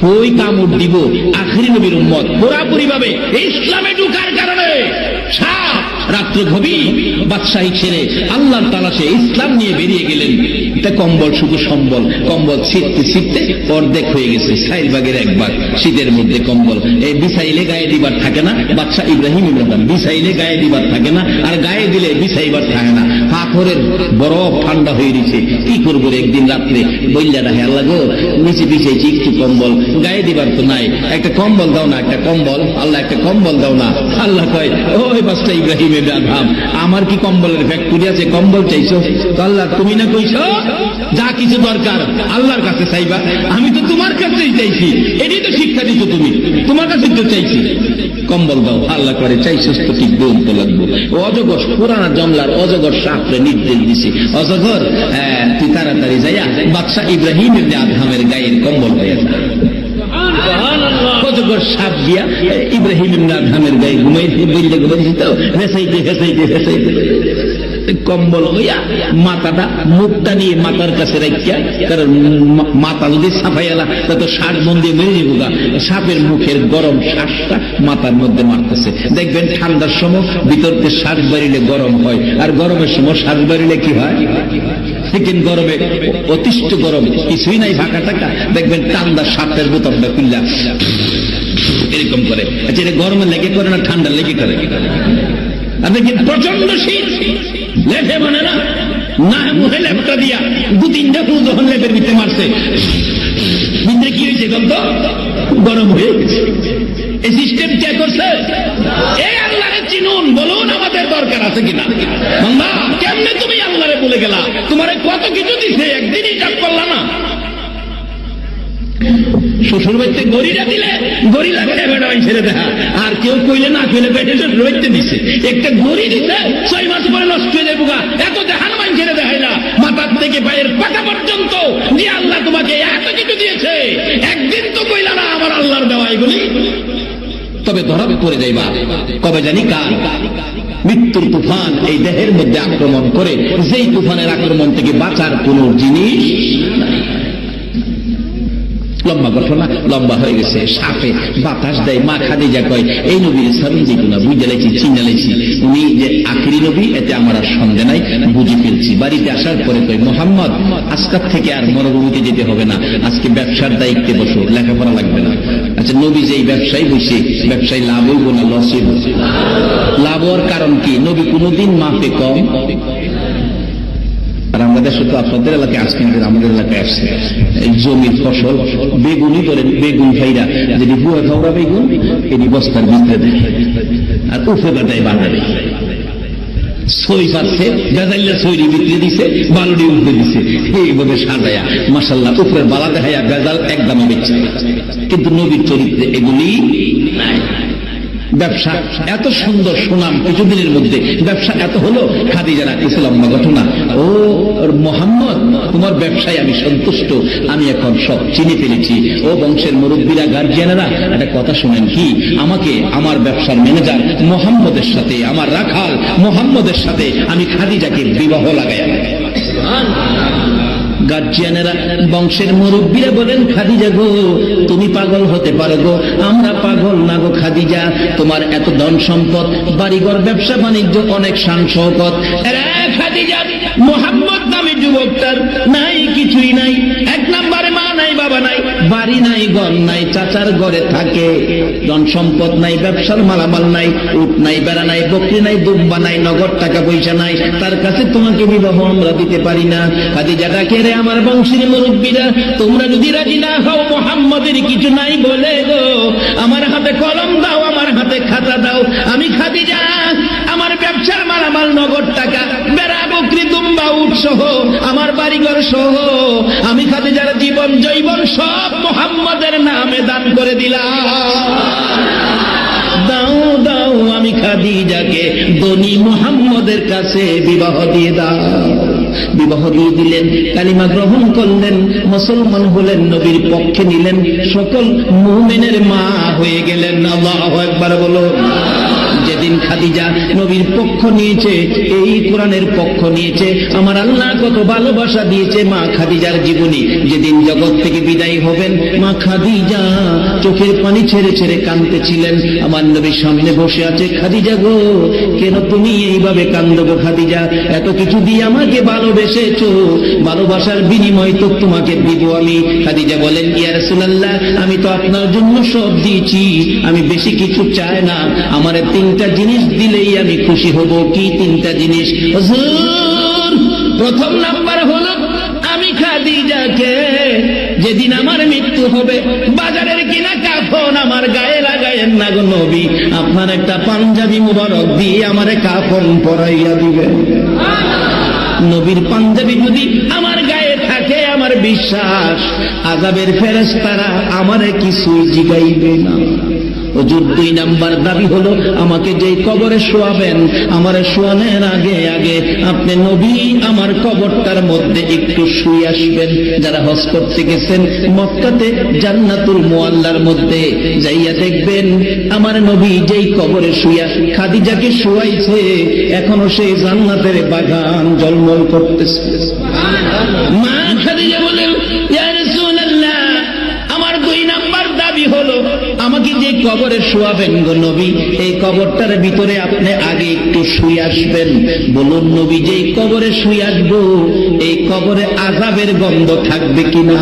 কই কামড় দিব আখরি নবীর উম্মত। পুরাপুরি ভাবে ইসলামে ঢুকার কারণে সাপ রাত্রে গভীর বাদশাহী ছেড়ে আল্লাহর তালাশে ইসলাম নিয়ে বেরিয়ে গেলেন। এটা কম্বল, শুধু সম্বল। কম্বল ছিটতে ছিটতে অর্ধেক হয়ে গেছে, সাইলবাগের একবার। শীতের মধ্যে কম্বল। এই বিছাইলে গায়ে দিবার থাকে না। বাদশাহ ইব্রাহিম ইমরান বিছাইলে গায়ে দিবার থাকে না। আর গায়ে দিলে বিছাইবার থাকে না। পাথরের বরফ ঠান্ডা হয়ে গেছে কি করব একদিন রাত্রে? বললা রাখে আল্লাহ গো, নিচে বিছাইছি একটু কম্বল। গায়ে দিবার তো নাই। একটা কম্বল দাও না, একটা কম্বল। আল্লাহ, একটা কম্বল দাও না। আল্লাহ কয়, ওই বাসটা ইব্রাহিমের আধাম আমার কি কম্বলের ফ্যাক্টরি আছে? কম্বল চাইছো? তো আল্লাহ তুমি না কইছো? যা কিছু দরকার আল্লাহর কাছে চাইবা। আমি তো তোমার কাছেই চাইছি। এটাই তো শিক্ষা দিছো তুমি। তোমার কাছে তো চাইছি। কম্বল দাও। আল্লাহ করে চাইছো তো ঠিক তো লাগবো। অজগর পুরানা জমলার অজগর সাপরে নির্দেশ দিছে। অজগর হ্যাঁ, তুই তাড়াতাড়ি যাইয়া বাদশাহ ইব্রাহিম ইবনে আদহামের গায়ের কম্বল হয়ে যা। অজগর সাপ দিয়া ইব্রাহিম ইবনে আদহামের গায়ে ঘুমাইতে বললে ঘুমাইছি তো ভেসাইতে ভেসাইতে ভেসাইতে কম্বল হইয়া মাথাটা মুখটা নিয়ে মাথার কাছে রাখিয়া, কারণ মাথা যদি সাফাইয়ালা তত শ্বাস বন্দি মেরে যাব গা। সাপের মুখের গরম শ্বাসটা মাথার মধ্যে মারতেছে। দেখবেন ঠান্ডার সময় ভিতরতে শ্বাস বাড়িলে গরম হয়, আর গরমের সময় শ্বাস বাড়িলে কি হয়? সেকেন্ড গরমে, অতিষ্ঠ গরম, কিছুই নাই ফাঁকা টাকা। দেখবেন ঠান্ডা সাপের বোতলটা খুললা এরকম করে। আচ্ছা এটা গরমে লেগে করে না ঠান্ডা লেগে করে? আর দেখি প্রচণ্ড শীত? লেফে মানে না? না মুখে লেপটা দিয়া দু তিনটা ফুল যখন লেপের ভিতরে মারছে। ভিতরে কি হয়েছে গল্প গরম হয়ে গেছে। এই সিস্টেম কে করছে? চিনুন, বলুন আমাদের দরকার আছে কিনা? কেমনে তুমি আল্লাহরে বলে গেলা, তোমারে কত কিছু দিছে, একদিনই কাজ করলা না। শ্বশুর বাড়িতে গরিটা দিলে গরি লাগে বেড়াই ছেড়ে দেখা। আর কেউ কইলে না কইলে শ্বশুর বাড়িতে দিছে। একটা গরি দিতে ছয় মাস পরে নষ্ট হয়ে যাব। এত দেখান মান ছেড়ে দেখাই না মাথার থেকে পায়ের পাতা পর্যন্ত যে আল্লাহ তোমাকে এত কিছু দিয়েছে। একদিন তো কইলা না, আমার আল্লাহর দেওয়া এগুলি তবে ধরাবে পড়ে যাইবা। কবে জানি কার? মৃত্যুর তুফান এই দেহের মধ্যে আক্রমণ করে যেই তুফানের আক্রমণ থেকে বাঁচার কোন জিনিস লম্বা ঘটনা লম্বা হয়ে গেছে। সাপে বাতাস দেয়, মা খাদিজা কয়, এই নবীর সামনে যেত না বুঝে লাইছি চিনে লাইছি উনি যে আখিরি নবী, এতে আমার আর সন্দেহ নাই, বুঝে ফেলছি। বাড়িতে আসার পরে কয়, মোহাম্মদ, আজকার থেকে আর মরুভূমিতে যেতে হবে না, আজকে ব্যবসার দায়িত্বে বসো, লেখাপড়া লাগবে না। আচ্ছা নবী যে ব্যবসায় বসে ব্যবসায় লাভ হইব না লস হইব? লাভ হওয়ার কারণ কি? নবী কোনোদিন মাপে কম আর আমাদের শুধু আপনাদের এলাকায় আসছে না আমাদের এলাকায় আসছে। জমির ফসল বেগুনই করেন বেগুন ভাইরা যদি বুয়া খাওয়া বেগুন এটি বস্তার ভিতরে দেয়। আর উফে সই পাচ্ছে বেজাইলে সইরি বিক্রি দিছে বালুডি উঠতে দিছে। এইভাবে সাজায়া মাসাল্লাহ উপরের বালা দেখাইয়া একদমই বেচছে কিন্তু নবীর চরিত্রে এগুলি নাই। ব্যবসা, এত সুন্দর সুনাম কিছুদিনের মধ্যে। ব্যবসা এত হলো, খাদিজা রাখতেছে লম্বা ঘটনা। ও, মোহাম্মদ, তোমার ব্যবসায় আমি সন্তুষ্ট। আমি এখন সব চিনে ফেলেছি। ও বংশের মুরব্বীরা গার্জিয়ানেরা একটা কথা শুনেন কি? আমাকে আমার ব্যবসার ম্যানেজার মোহাম্মদের সাথে, আমার রাখাল মোহাম্মদের সাথে আমি খাদিজাকে বিবাহ লাগাই গার্জিয়ানেরা, বংশের মুরব্বীরা বলেন, খাদিজা গো, তুমি পাগল হতে পারো গো। আমরা পাগল না গো খাদিজা। তোমার এত ধন সম্পদ, বাড়িঘর, ব্যবসা, বাণিজ্য, অনেক শান শৌকত খাদিজা, মোহাম্মদ নামে যুবকটার নাই, কিছুই নাই। বাড়ি নাই, ঘর নাই, চাচার ঘরে থাকে। ধন সম্পদ নাই, ব্যবসার মালামাল নাই, উট নাই, বেড়া নাই, বকরি নাই দুব্বা নাই, নগদ টাকা পয়সা নাই। তার কাছে তোমাকে বিবাহ আমরা দিতে পারি না। খাদিজা ডাকে, রে আমার বংশের মুরব্বীরা, তোমরা যদি রাজি না হও, মোহাম্মদের কিছু নাই বলে গো। আমার হাতে কলম দাও, আমার হাতে খাতা দাও। আমি খাদি খাদিজা, আমার ব্যবসার মালামাল, নগদ টাকা, বেড়া, বকরি, দুম্বা, উট সহ, আমার বাড়িঘর সহ জীবন জৈবন সব মোহাম্মদের নামে দান করে দিলাম। দাও দাও, আমি খাদিজাকে দনি মোহাম্মদের কাছে বিবাহ দিয়ে দাও। বিবাহ দিয়ে দিলেন, কালিমা গ্রহণ করলেন, মুসলমান হলেন, নবীর পক্ষে নিলেন, সকল মুমেনের মা হয়ে গেলেন। একবার বলো যেদিন খাদিজা নবীর পক্ষ নিয়েছে, এই কোরআনের পক্ষ নিয়েছে। আমার আল্লাহ কত ভালোবাসা দিয়েছে মা খাদিজার জীবনী। যেদিন জগৎ থেকে বিদায় হবেন, মা খাদিজা চোখের পানি ছেড়ে ছেড়ে কাঁদতেছিলেন। আমার নবীর সামনে বসে আছে, খাদিজা গো, কেন তুমি এইভাবে কান্দ গো খাদিজা? এত কিছু দিয়ে আমাকে ভালোবেসেছো। ভালোবাসার বিনিময় তো তোমাকে দিব আমি। খাদিজা বলেন, ইয়া রাসূলুল্লাহ, আমি তো আপনার জন্য সব দিয়েছি। আমি বেশি কিছু চাই না। আমার তিনটা জিনিস দিলেই আমি খুশি হব। কি তিনটা জিনিস? প্রথম নাম্বার হলো, আমি খাদিজাকে যেদিন আমার মৃত্যু হবে, বাজারের কিনা কাফন আমার গায়ে লাগায়েন না গো নবী। আপনার একটা পাঞ্জাবি মুবারক দিয়ে আমারে কাফন পরাইয়া দিবে। নবীর পাঞ্জাবি যদি আমার গায়ে থাকে, আমার বিশ্বাস, আজাবের ফেরেশতারা আমারে কিছুই জিগাইবে না। হুজুর, দুই নাম্বার দাবি হলো, আমাকে যেই কবরে শোয়াবেন, আমার শোয়ানোর আগে আগে আপনি নবী আমার কবরটার মধ্যে একটু শুয়ে আসবেন। যারা হজ করতে গেছেন মক্কাতে জান্নাতুল মোয়াল্লার মধ্যে যাইয়া দেখবেন, আমার নবী যেই কবরে শুয়া, খাদিজাকে শুয়াইছে, এখনও সেই জান্নাতের বাগান জলমল করতেছে। মা খাদিজা বলেন কবরে শোয়াবেন গো নবী। এই কবরটার ভিতরে আপনি আগে একটু শুয়ে আসবেন। বলুন নবী যে কবরে শুয়ে আসব, এই কবরে আজাবের গন্ধ থাকবে কিনা?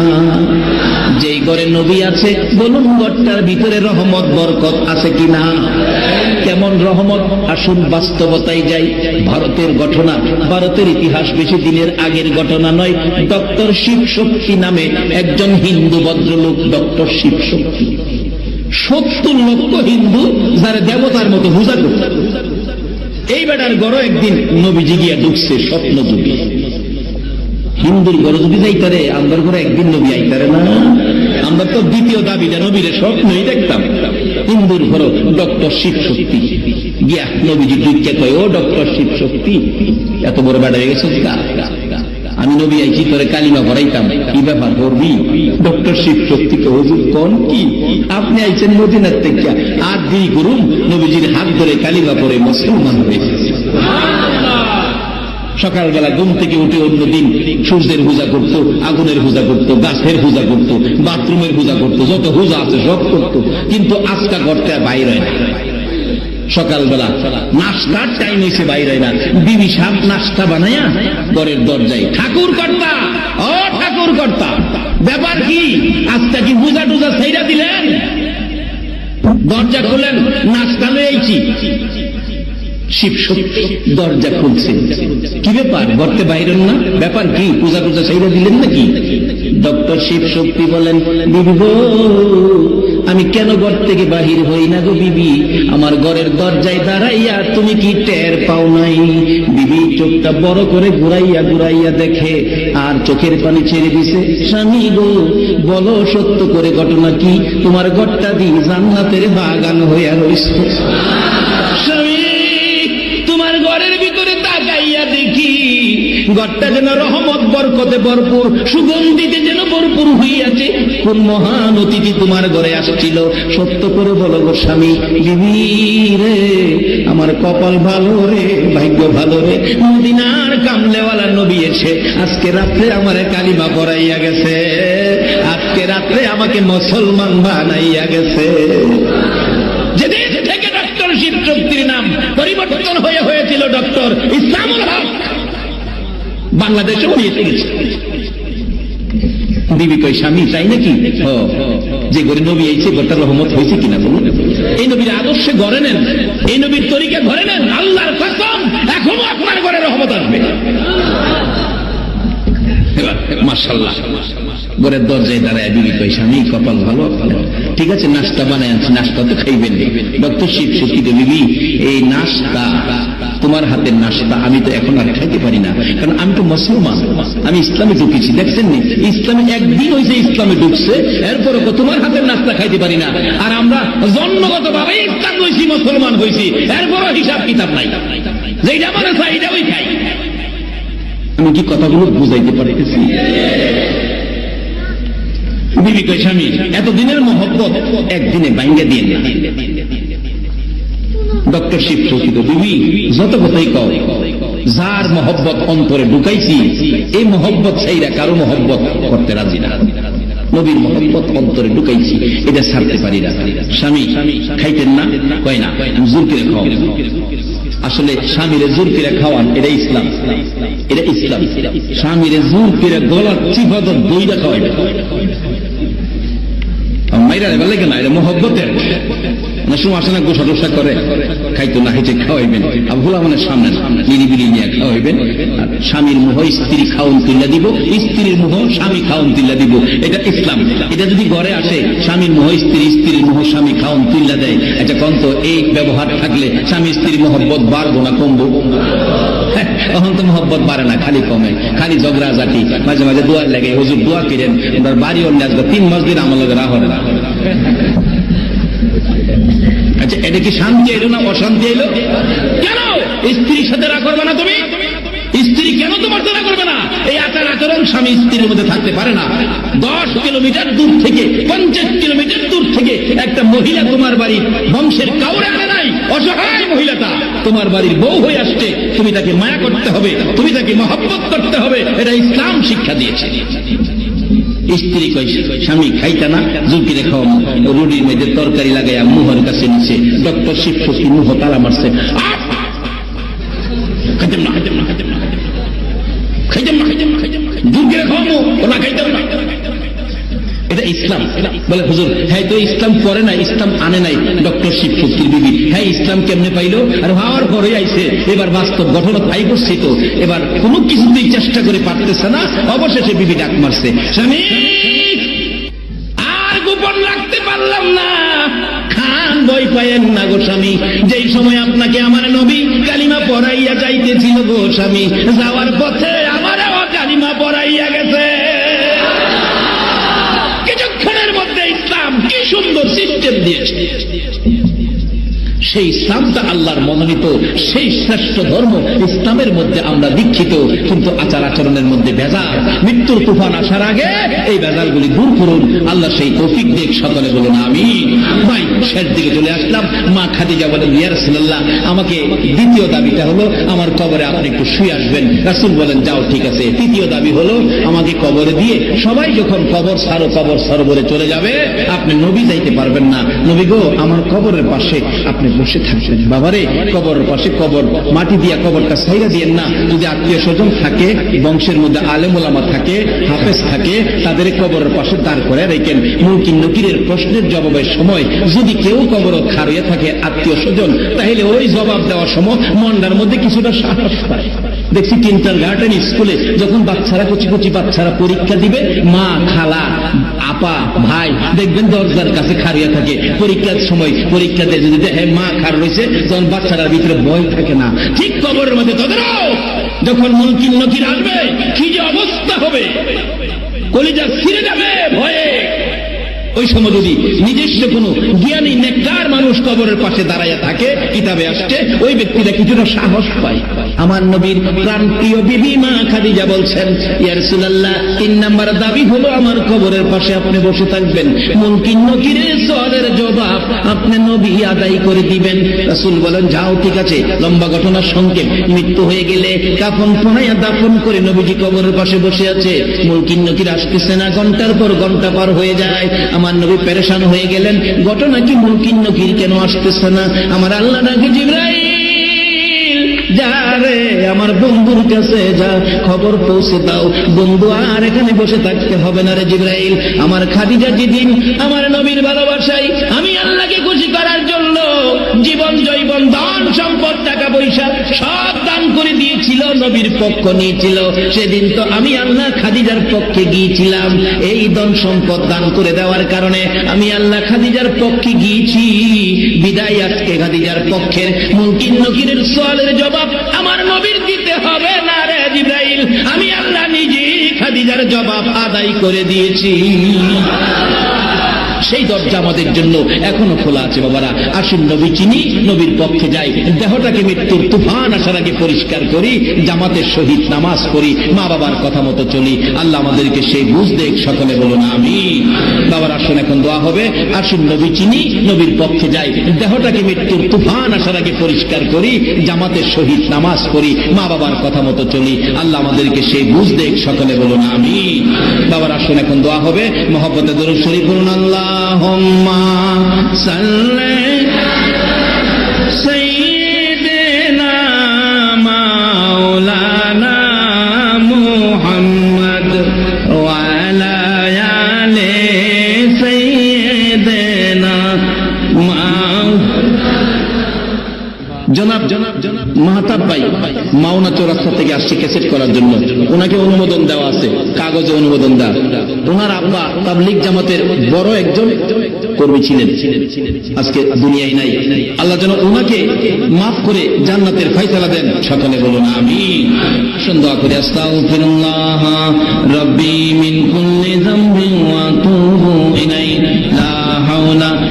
যেই ঘরে নবী আছে, বলুন ঘরটার ভিতরে রহমত, বরকত আছে কিনা? কেমন রহমত? আসুন বাস্তবতায় যাই। ভারতের ঘটনা, ভারতের ইতিহাস বেশি দিনের আগের ঘটনা নয়। ডক্টর শিব শক্তি নামে একজন হিন্দু ভদ্রলোক, ডক্টর শিব শক্তি সত্তর লক্ষ হিন্দু যারা দেবতার মতো পূজা করত। এই বেটার গড় একদিন নবীজি গিয়া ঢুকছে, স্বপ্ন যুগে হিন্দুর ঘরে যদি যাইতারে আমার ঘরে একদিন নবী আইতারে না। আমরা তো দ্বিতীয় দাবিটা নবীরে স্বপ্নই দেখতাম। হিন্দুর ঘর ডক্টর শিব শক্তি গিয়া নবীজি দুইকে কয়, ও ডক্টর শিব শক্তি এত বড় বেড়া হয়ে গেছে নবী আইছি তোরে কালিমা ভরাইতাম কি ব্যাপার করবি ডক্টর শিব শক্তি কে হুজুর কোন কি? আপনি আইছেন মদিনার থেকে। আর দিই করুন নবীজির হাত ধরে কালিমা পরে মুসলমান হয়েছে সকালবেলা ঘুম থেকে উঠে অন্য দিন সূর্যের পূজা করত আগুনের পূজা করত গাছের পূজা করত বাথরুমের পূজা করত যত পূজা আছে সব করত। কিন্তু আজকা ঘরটা বাইরে না। সকালবেলা। নাস্তার টাইম এসে বাইরে না। বিবি সাপ নাস্তা বানাইয়া ঘরের দরজায়, ঠাকুর কর্তা, ও ঠাকুর কর্তা, ব্যাপার কি? আজটা কি পূজা টুজা সেইরা দিলেন? দরজা খুলেন নাস্তা লয়েছি শিব শক্তি দরজা খুলছে। কি ব্যাপার? গর্তে বাইরেন না? ব্যাপার কি? পূজা টুজা সেইরা দিলেন নাকি? ডক্টর শিব শক্তি বলেন আমি কেন ঘর থেকে বাহির হই না গো বিবি? আমার ঘরের দরজায় দাঁড়াইয়া তুমি কি টের পাও নাই? বিবি চোখটা বড় করে ঘুরাইয়া ঘুরাইয়া দেখে, আর চোখের পানি ছেড়ে দিছে, স্বামী গো, বলো সত্য করে ঘটনা কি? তোমার ঘরটা দি জান্নাতের বাগান হইয়া দেখি, ঘরটা যেন রহমত, বরকতে ভরপুর, সুগন্ধিতে ভরপুর হইয়াছে, কোন মহান অতিথি তোমার ঘরে আসছিল? সত্য করে বলো গো স্বামী রে, আমার কপাল ভালো রে, ভাগ্য ভালো রে, মদিনার কামলেওয়ালা নবী এসে আজকে রাত্রে আমার কালিমা পড়াইয়া গেছে। আজকে রাত্রে আমাকে মুসলমান বানাইয়া গেছে। যেদিন থেকে ডক্টর শিব শক্তির নাম পরিবর্তন হয়েছিল ডক্টর ইসলামুল হক। বাংলাদেশে হয়েছে বিবি কই স্বামী, তাই নাকি? যে ঘরে নবী আইছে ঘরটা রহমত হয়েছে কিনা বলুন? এই নবীর আদর্শে ঘরে নেন, এই নবীর তরিকে ঘরে নেন, আল্লাহর কসম, এখনও আপনার ঘরে রহমত আসবে। মার্শাল্লাহ ঘরের দরজায় দাঁড়ায় বিবি কই স্বামী, কপাল ভালো? ঠিক আছে, নাস্তা বানায় আনছি, নাস্তা তো খাইবেন ডক্টর শিব শক্তিতে বিবি, এই নাস্তা তোমার হাতের নাস্তা আমি তো এখন আর খাইতে পারি না। কারণ আমি তো মুসলমান, আমি ইসলামে ঢুকেছি, দেখছেন নি? ইসলামে একদিন হয়েছে ইসলামে ঢুকছে এরপরে তোমার হাতের নাস্তা খাইতে পারি না। আর আমরা জন্মগত ভাবে ইসলাম হয়েছি মুসলমান হয়েছি এরপরও হিসাব কিতাব নাই। যেটা মানে এটা ওই খাই। আমি কি কথাগুলো বুঝাইতে পারতেছি? বিবি স্বামী, এতদিনের মহব্বত একদিনে বাইঙ্গা দিয়ে ডক্টর শিব প্রকৃত বিবি যত কথাই কও, যার মহব্বত অন্তরে ঢুকাইছি, এই মহব্বত সেইরা কারও মহব্বত করতে রাজি না। নবীর মহব্বত অন্তরে ঢুকাইছি, এটা ছাড়তে পারি না। স্বামী, খাইতেন না, কয় না জোর করে খাও আসলে স্বামীরে খাওয়ান, এটা ইসলাম। এটা ইসলাম। স্বামীরে দইটা খাওয়াই মাইরা লাগে না, এটা মহব্বতের। সময় আসে না গোসা টোসা করে খাইতো না হেঁটে খাওয়াইবেন। আর ভোলা মানে সামনে নিরিবিলি নিয়ে খাওয়াইবেন। আর স্বামীর মোহ স্ত্রী খাওন তুল্লা দিব স্ত্রীর মোহ স্বামী খাওন তুল্লা দিব। এটা ইসলাম। এটা যদি ঘরে আসে স্বামীর মোহ স্ত্রী স্ত্রীর মোহ স্বামী খাওন তুল্লা দেয়। এটা কন্ত এই ব্যবহার থাকলে স্বামী স্ত্রীর মহব্বত বাড়বো না কমবো? হ্যাঁ, তখন তো মহব্বত বাড়ে না খালি কমে খালি ঝগড়া জাতি মাঝে মাঝে দোয়ার লাগে হুজুর দোয়া কিরেন ওনার বাড়ি অন্য আসবে তিন মাস দিন আমার লগে রাহ না। আচ্ছা এটা কি শান্তি এলো না অশান্তি এলো? কেন? স্ত্রীর সাথে রাগ করবে না তুমি? স্ত্রী কেন তোমার রাগ করবে না? এই আচার আচরণ স্বামী স্ত্রীর মধ্যে থাকতে পারে না। দশ কিলোমিটার দূর থেকে, পঞ্চাশ কিলোমিটার দূর থেকে একটা মহিলা তোমার বাড়ির বংশের কাউরে নাই? অসহায় মহিলাটা। তোমার বাড়ির বউ হয়ে আসছে, তুমি তাকে মায়া করতে হবে, তুমি তাকে মহব্বত করতে হবে, এটা ইসলাম শিক্ষা দিয়েছে। স্ত্রী কইছে স্বামী, খাইতা না জুকি রেখাও রুটির মেয়েদের তরকারি লাগাইয়া মুহর কাছে নিছে। ডক্টর শিব শক্তি মুহ তালা মারছে! খাইতাম না খাইতাম না খাইতাম না খাইতাম না। খাইতাম না খাইতাম না খাইতাম না মু ওনা খাইতাম না। এটা ইসলাম। বলে, হুজুর হ্যাঁ তো ইসলাম করে না ইসলাম আনে নাই, ডক্টর শিব ফকির বিবি হ্যাঁ ইসলাম কেমনে পাইলো? আর হওয়ার পরে আইছে, এবার বাস্তব ঘটনা পাই করছি তো। এবার কোনো কিছুতেই চেষ্টা করে পারতেছে না, অবশেষে বিবি ডাক মারছে, স্বামী, আর গোপন রাখতে পারলাম না। খান বই পায়েন না গো স্বামী। যেই সময় আপনাকে আমার নবী কালিমা পড়াইয়া যাইতেছিল গো স্বামী, যাওয়ার পথে সেই ইসলামটা আল্লাহর মনোনীত সেই শ্রেষ্ঠ ধর্ম ইসলামের মধ্যে আমরা দীক্ষিত। কিন্তু আচার আচরণের মধ্যে ভেজাল। মৃত্যুর তুফান আসার আগে এই ভেজালগুলি দূর করুন। আল্লাহ সেই তৌফিক দেখ সকলে বলুন আমি ভাই, শেষ দিকে চলে আসলাম। মা খাদিজা বলেন, ইয়া রাসূলুল্লাহ, আমাকে দ্বিতীয় দাবিটা হলো, আমার কবরে আপনি একটু শুয়ে আসবেন। রাসূল বলেন, যাও, ঠিক আছে। তৃতীয় দাবি হলো, আমাকে কবরে দিয়ে সবাই যখন কবর সারো, কবর সরবরে চলে যাবে, আপনি নবী যাইতে পারবেন না। নবী গো, আমার কবরের পাশে আপনি বসে থাকবেন বাবারে, কবর পাশে কবর। মাটি দিয়া কবরটা সাইরা দিয়েন না। যদি আত্মীয় স্বজন থাকে, বংশের মধ্যে আলেমুলামা থাকে, হাফেজ থাকে তাদের কবরের পাশে দাঁড় করে রেখেন। মুলকিন নকিরের প্রশ্নের জবাবের সময়, যদি কেউ কবর খারিয়ে থাকে আত্মীয় স্বজন, তাহলে ওই জবাব দেওয়ার সময় মন্ডার মধ্যে কিছুটা সাহস পায়। দেখছি কিন্টার গার্ডেন স্কুলে যখন বাচ্চারা কচি কচি বাচ্চারা পরীক্ষা দিবে, মা, খালা, আপা, ভাই, দেখবেন দরজার কাছে খারিয়া থাকে। পরীক্ষার সময় পরীক্ষা দিয়ে যদি দেখে মা খার রয়েছে, তখন বাচ্চাটার ভিতরে ভয় থাকে না। ঠিক কবরের মধ্যে তাদেরও যখন মুলকিন নকির আসবে, কি যে অবস্থা হবে? কলিজা ছিঁড়ে যাবে ভয়ে। ওই সময় যদি নিজস্ব কোনো জ্ঞানী, নেককার মানুষ কবরের পাশে দাঁড়াইয়া থাকে, কিতাবে আসছে, ওই ব্যক্তিরা কিছুটা সাহস পায়। আমার নবীর প্রাণ প্রিয় বিবি মা খাদিজা বলছেন ইয়ারসুলাল্লাহ তিন নাম্বার দাবি হলো আমার কবরের পাশে আপনি বসে থাকবেন। মুমকিন নকিরের সওয়ালের জবাব আপনি নবী আদায় করে দিবেন। রাসূল বলেন, যাও, ঠিক আছে, লম্বা ঘটনার সংক্ষেপ। মৃত্যু হয়ে গেলে কাফন পনাইয়া দাফন করে নবীজি কবরের পাশে বসে আছে। মুলকিন নকির আসতেছে না, ঘণ্টার পর ঘণ্টা পার হয়ে যায়। আমার নবী পেরেশান হয়ে গেলেন। ঘটনা কি মুমকিন নকির কেন আসতেছে না? আমার আল্লাহ নাকি জিব্রাই যা আমার বন্ধুর কাছে যা খবর পৌঁছে দাও। বন্ধু আর এখানে বসে থাকতে হবে না রে জিব্রাইল। আমার খাদিজা যেদিন আমার নবীর ভালোবাসাই আমি আল্লাহকে খুশি করার নবীর পক্ষ নিয়েছিল। সেদিন তো আমি আল্লাহ খাদিজার পক্ষে গিয়েছিলাম। এই ধন সম্পদ দান করে দেওয়ার কারণে আমি আল্লাহ খাদিজার পক্ষে গিয়েছি। বিদায় আজকে খাদিজার পক্ষের। মুমকিন নকিরের সোয়ালের জবাব, আমার নবীর দিতে হবে না রে জিব্রাইল। আমি আল্লাহ নিজেই খাদিজার জবাব আদায় করে দিয়েছি। সেই দরজা আমাদের জন্য এখনও খোলা আছে, বাবারা। আসুন নবী চিনি, নবীর পক্ষে যাই। দেহটাকে মৃত্যুর তুফান আসার আগে পরিষ্কার করি, জামাতের সহিত নামাজ পড়ি মা বাবার কথা মতো চলি। আল্লাহ আমাদেরকে সেই বুঝ দেখ, সকলে বলুন আমি বাবার আসুন, এখন দোয়া হবে। আসুন নবী চিনি, নবীর পক্ষে যাই। দেহটাকে মৃত্যুর তুফান আসার আগে পরিষ্কার করি, জামাতের সহিত নামাজ পড়ি মা বাবার কথা মতো চলি। আল্লাহ আমাদেরকে সেই বুঝ দেখ, সকলে বলুন আমি বাবার আসুন, এখন দোয়া হবে। মহব্বতে দরুদ শরীফ বলুন আল্লাহ। اللهم صل মাওনা চৌরাস্তা থেকে আসছে ক্যাসেট করার জন্য। ওনাকে অনুমোদন দেওয়া আছে, কাগজে অনুমোদন দেওয়া। ওনার আব্বা তাবলিক জামাতের বড় একজন কর্মী ছিলেন। আজকে দুনিয়ায় নাই। আল্লাহ যেন ওনাকে মাফ করে জান্নাতের ফাইসালা দেন। সকলে বলুন আমি আসুন, দোয়া করে, আস্তাগফিরুল্লাহ রব্বি মিন কুল্লি যামবিন ওয়া আতুবু ইলাইহি। লা হাওলা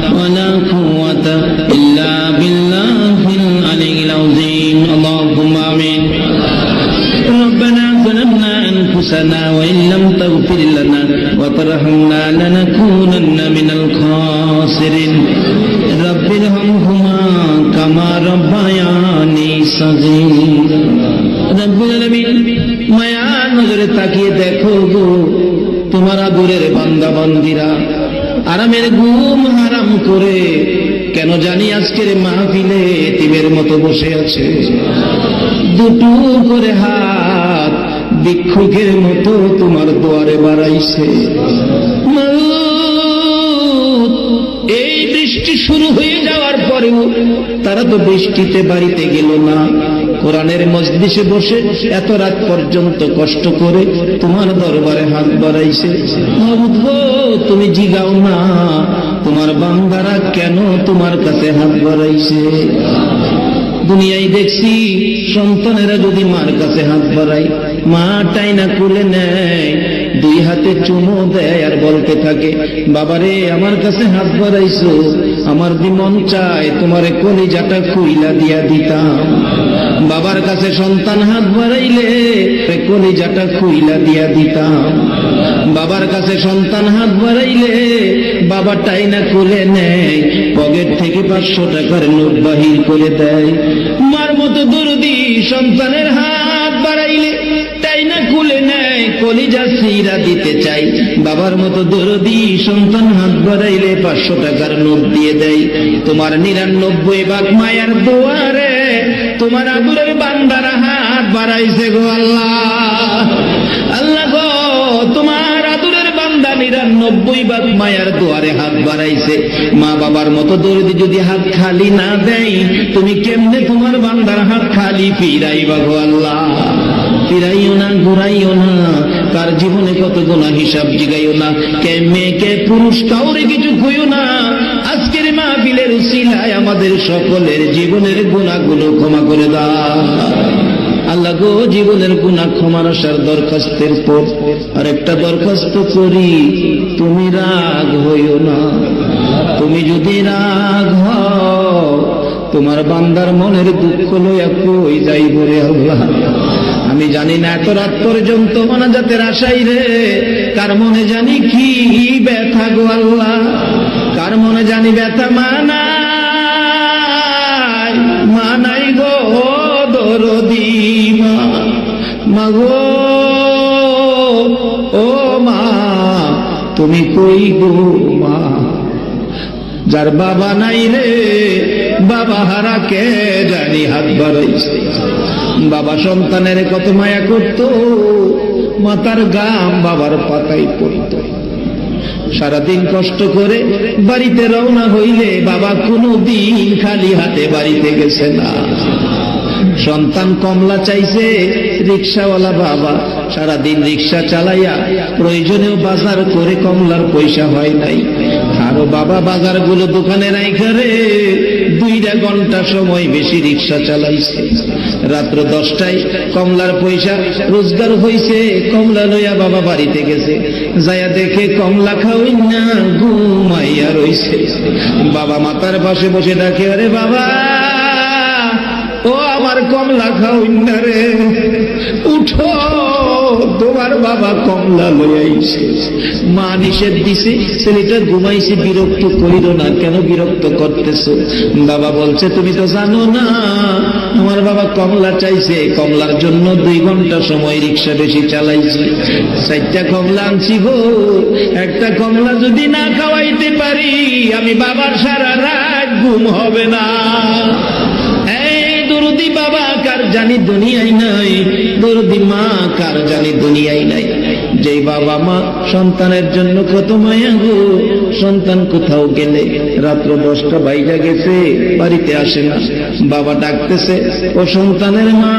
أنفسنا وإن لم تغفر لنا وترحمنا لنكونن من الخاسرين رب ارحمهما كما ربياني صغيرا رب العالمين মায়া নজরে তাকিয়ে দেখো গো তোমার আদুরের বান্দা বান্দিরা আরামের ঘুম হারাম করে কেন জানি আজকের মাহফিলে তিমের মতো বসে আছে দুটো করে হাত ভিক্ষুকের মতো তোমার দুয়ারে বাড়াইছে। এই বৃষ্টি শুরু হয়ে যাওয়ার পরেও তারা তো বৃষ্টিতে বাড়িতে গেল না। কোরআনের মজলিসে বসে এত রাত পর্যন্ত কষ্ট করে তোমার দরবারে হাত বাড়াইছে। তুমি জিগাও না, তোমার বান্দারা কেন তোমার কাছে হাত বাড়াইছে? দুনিয়ায় দেখছি সন্তানেরা যদি মার কাছে হাত বাড়ায় মা টাইনা কুলে নেয়, দুই হাতে চুমো দেয় আর বলতে থাকে, বাবারে, আমার কাছে হাত বাড়াইছো, আমার দি মন চায়, তোমারে কলিজাটা দিয়া দিতাম। বাবার কাছে সন্তান হাত বাড়াইলে কলিজাটা খুইলা দিয়া দিতাম। বাবার কাছে সন্তান হাত বাড়াইলে নেয়, পকেট থেকে পাঁচশো টাকার নোট বাহির করে দেয়। মার মতো দরদি সন্তানের হাত কলিজা সিরা দিতে চাই। বাবার মতো দরদি সন্তান হাত বাড়াইলে পাঁচশো টাকার নোট দিয়ে দেয় তোমার নিরানব্বই ভাগ মায়ার দুয়ারে, তোমার আদুরের বান্দারা হাত বাড়াইছে গো আল্লাহ। আল্লাহ গো, তোমার নিরানব্বই ভাগ মায়ার দুয়ারে হাত বাড়াইছে। মা বাবার মতো দরদি যদি হাত খালি না দেয়, তুমি কেমনে তোমার বান্দার হাত খালি ফিরাইবা গো আল্লাহ? ফিরাইও না, ঘুরাইও না। কার জীবনে কত গোনা হিসাব জিগাইও না। কে মেয়ে, কে পুরুষ, কাউরে কিছু কইও না। আজকের মাহফিলের উসিলায় আমাদের সকলের জীবনের গুণাগুলো ক্ষমা করে দাও। আল্লাহ গো, জীবনের গুণা ক্ষমার আসার দরখাস্তের পর আর একটা দরখাস্ত করি। তুমি রাগ হইও না। তুমি যদি রাগ হও, তোমার বান্দার মনের দুঃখ লইয়া কই যাইব রে আল্লাহ? আমি জানি না এত রাত পর্যন্ত মোনাজাতের আশাই রে। কার মনে জানি কি ব্যথা গো আল্লাহ? কার মনে জানি ব্যথা মানাই মানাই গো দরদি মা। মাগো ও মা, তুমি কই গো? যার বাবা নাই রে, বাবা হারা কে জানি হাত বাড়াইছে। বাবা সন্তানের কত মায়া করত, মাতার গাম বাবার পাতাই পড়ত। সারাদিন কষ্ট করে বাড়িতে রওনা হইলে বাবা কোনো দিন খালি হাতে বাড়িতে গেছে না। সন্তান কমলা চাইছে রিক্সাওয়ালা বাবা। সারাদিন রিক্সা চালাইয়া প্রয়োজনেও বাজার করে কমলার পয়সা হয় নাই। আরও বাবা বাজারগুলো দোকানে নাই ঘরে দুইটা ঘণ্টা সময় বেশি রিক্সা চালাইছে। রাত্র দশটায় কমলার পয়সা রোজগার হইছে। কমলা লইয়া বাবা বাড়িতে গেছে। যায়া দেখে কমলা খাওই না, ঘুমাইয়া রইছে। বাবা মাতার পাশে বসে ডাকে, আরে বাবা, ও আমার কমলা খাউন্না রে। উঠো তোমার বাবা কমলা লইয়াইছে মা নিষেধ দিছে, ছেলেটা ঘুমাইছে, বিরক্ত করিল না, কেন বিরক্ত করতেছো? বাবা বলছে, তুমি তো জানো না, আমার বাবা কমলা চাইছে, কমলার জন্য দুই ঘণ্টা সময় রিক্সা বেশি চালাইছি। চারটা কমলা আনছি গো, একটা কমলা যদি না খাওয়াইতে পারি, আমি বাবার সারা রাত ঘুম হবে না। দরদি বাবা কার জানি দুনিয়াই নাই, দরদি মা কার জানি দুনিয়ায় নাই। যে বাবা মা সন্তানের জন্য কত মায়া গো, সন্তান কোথাও গেলে রাত্র দশটা বাইজা গেছে, বাড়িতে আসে না। বাবা ডাকতেছে, ও সন্তানের মা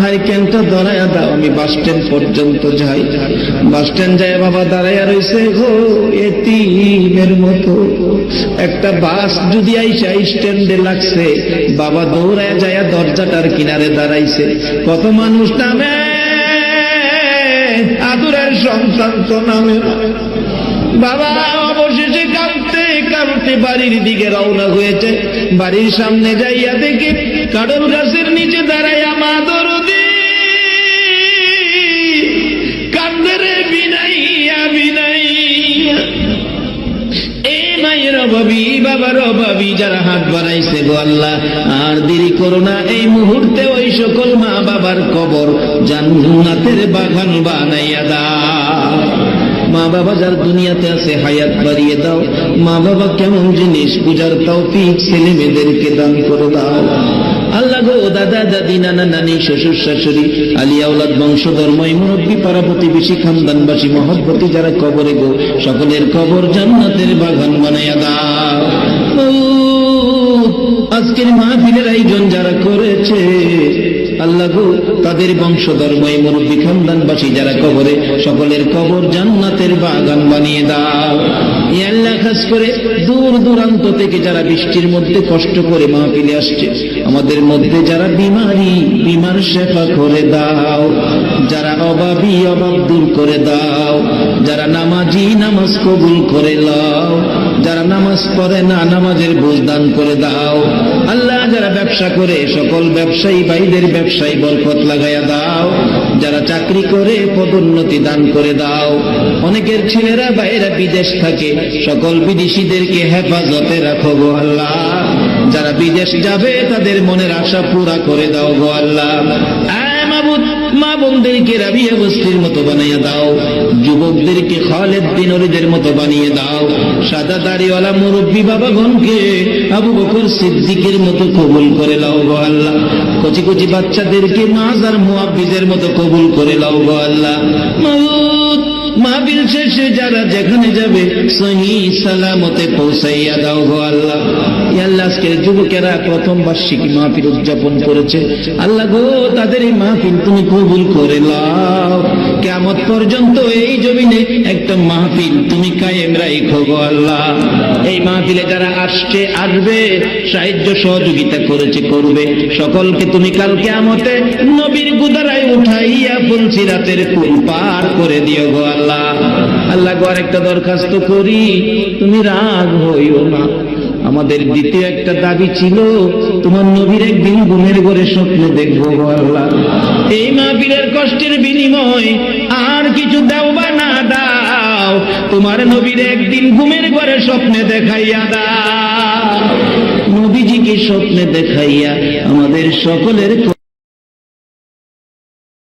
হারিকেনটা ধরাইয়া দাও, আমি বাস স্ট্যান্ড পর্যন্ত যাই। বাস স্ট্যান্ড যায় বাবা দাঁড়াইয়া রয়েছে গো, এতিমের মতো। একটা বাস যদি আইসা, স্ট্যান্ডে লাগছে। বাবা দৌড়ায় যায় দরজাটার কিনারে দাঁড়াইছে। কত মানুষ নামে, আদুরের সন্তান নামে বাবা অবশেষে কাঁদতে কাঁদতে বাড়ির দিকে রওনা হয়েছে। বাড়ির সামনে যাইয়া দেখে কাডল গাছের নিচে দাঁড়াইয়া বাবার অভাবী যারা হাত বাড়াইছে গো আল্লাহ, আর দেরি করো না, এই মুহূর্তে ওই সকল মা বাবার কবর জান্নাতের বাগান বানাইয়া দা মা বাবা যার দুনিয়াতে আছে, হায়াত বাড়িয়ে দাও। মা বাবা কেমন জিনিস বুঝার তৌফিক ছেলে মেয়েদেরকে দান করে দাও। আল্লাহ গো, দাদা, দাদি, নানা, নানি, শ্বশুর, শাশুড়ি আলিয়াউলাদ বংশধর মুরব্বী পাড়া প্রতিবেশী, খানদানবাসী, মহব্বতী যারা কবরে গো, সকলের কবর জান্নাতের বাগান বানাইয়া দাও। আজকের মাহফিলের আয়োজন যারা করেছে আল্লাহ তাদের বংশধর্ময় মুরব্বী খানদানবাসী যারা কবরে, সকলের কবর জান্নাতের বাগান বানিয়ে দাও। আল্লাহ খাস করে দূর দূরান্ত থেকে যারা বৃষ্টির মধ্যে কষ্ট করে মাহফিলে আসছে, আমাদের মধ্যে যারা বিমারি, বিমার শেফা করে দাও। যারা অভাবী অভাব দূর করে দাও। যারা নামাজি, নামাজ কবুল করে লাও। যারা নামাজ পড়ে না, নামাজের বোঝ দান করে দাও। আল্লাহ যারা ব্যবসা করে, সকল ব্যবসায়ী ভাইদের ব্যবসায়ী বরকত লাগাইয়া দাও। যারা চাকরি করে, পদোন্নতি দান করে দাও। অনেকের ছেলেরা বাইরা বিদেশ থাকে। সকল বিদেশিদেরকে হেফাজতে রাখো গো আল্লাহ। যারা বিদেশ যাবে, তাদের মনের আশা পুরা করে দাও গো আল্লাহ। বোনদেরকে রাবিয়া বস্তির মতো বানাইয়া দাও। যুবকদেরকে খালেদ দিন অরিদের মতো বানিয়ে দাও। সাদা দাড়িওয়ালা মুরব্বী বাবাগণকে আবু বকর সিদ্দিকের মতো কবুল করে লাও গো আল্লাহ। কচি কচি বাচ্চাদেরকে মাজার মুয়াব্বিজের মতো কবুল করে লাও গো আল্লাহ। মাহবিল শেষে যারা যেখানে যাবে, সহি সালামতে পৌঁছাইয়া দাও গো আল্লাহ। আল্লাহ আজকের যুবকেরা প্রথম বার্ষিকী মাহফিল উদযাপন করেছে। আল্লাহ গো, তাদের এই মাহফিল তুমি কবুল করে লাও কেমত পর্যন্ত এই জমিনে একটা মাহফিল। তুমি কায়েম রাখো গো আল্লাহ। এই মাহফিলে যারা আসছে, আসবে, সাহায্য সহযোগিতা করেছে, করবে। সকলকে তুমি কালকে আমতে নবীর গুদারায় উঠাইয়া ফুলছি রাতের ফুল পার করে দিও গো আল্লাহ। আল্লাহ গো একটা দরখাস্ত করি। তুমি রাগ হইও না। আমাদের দ্বিতীয় একটা দাবি ছিল, তোমার নবীর একদিন ঘুমের ঘরে স্বপ্নে দেখব আল্লাহ। এই বীরের কষ্টের বিনিময় আর কিছু দাও বা না দাও, তোমার নবীর একদিন ঘুমের ঘরে স্বপ্নে দেখাইয়া দাও। নবীজিকে স্বপ্নে দেখাইয়া আমাদের সকলের